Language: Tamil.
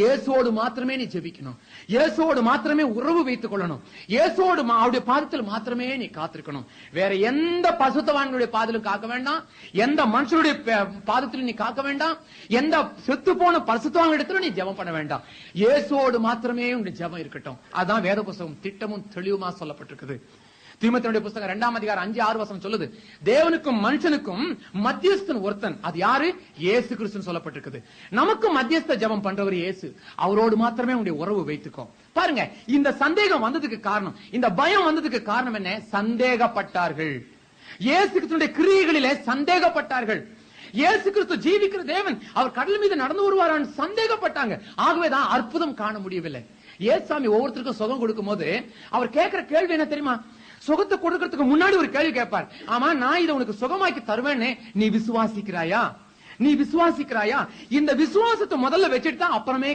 இயேசுவோடு மாத்திரமே நீ ஜெபிக்கணும். இயேசுவோடு மாத்திரமே உறவு வைத்துக் கொள்ளணும். இயேசுவோடு அவருடைய பாதத்தில் மாத்திரமே நீ காத்திருக்கணும். வேற எந்த பசுத்தவான்களுடைய பாதத்திலும் காக்க வேண்டாம். எந்த மனுஷனுடைய பாதத்திலும் நீ காக்க வேண்டாம். எந்த செத்து போன பரிசுத்தவான் இடத்துல நீ ஜெபம் பண்ண வேண்டாம். இயேசுவோடு மாத்திரமே உங்களுடைய ஜெபம் இருக்கட்டும். அதான் வேத புஸ்தகம் திட்டமும் தெளிவுமா சொல்லப்பட்டிருக்குது. தீமத்தினுடைய புஸ்தகம் இரண்டாம் அதிகாரம் அஞ்சு ஆறு வசனம் சொல்லுது. தேவனுக்கும் மனுஷனுக்கும் மத்தியஸ்தன் ஒருத்தன். அது யாரு? ஏசு கிறிஸ்துன்னு சொல்லப்பட்டிருக்குது. நமக்கு மத்தியஸ்த ஜெபம் பண்றவர் இயேசு. அவரோடு மாத்திரமே உங்களுடைய உறவு வைத்துக்கோ. பாருங்க இந்த சந்தேகம் வந்ததுக்கு காரணம் இந்த பயம் வந்ததுக்கு காரணம் என்ன? சந்தேகப்பட்டார்கள். இயேசு கிறிஸ்துடைய கிரியைகளிலே சந்தேகப்பட்டார்கள். இயேசு கிறிஸ்து ஜீவிக்கிற தேவன் அவர் கடல் மீது நடந்து வருவாரான்னு சந்தேகப்பட்டாங்க. ஆகவேதான் அற்புதம் காண முடியவில்லை. ஏசாமி ஒவ்வொருத்தருக்கும் சுகம் கொடுக்கும் போது அவர் கேட்கிற கேள்வி என்ன தெரியுமா? சுகத்தை கொடுக்கறதுக்கு முன்னாடி ஒரு கேள்வி கேட்பார். ஆமா நான் இதை உனக்கு சுகமாக்கி தருவேன்னு நீ விசுவாசிக்கிறாயா? நீ விசுவாசிக்கிறாயா? இந்த விசுவாசத்தை முதல்ல வச்சுட்டு தான் அப்புறமே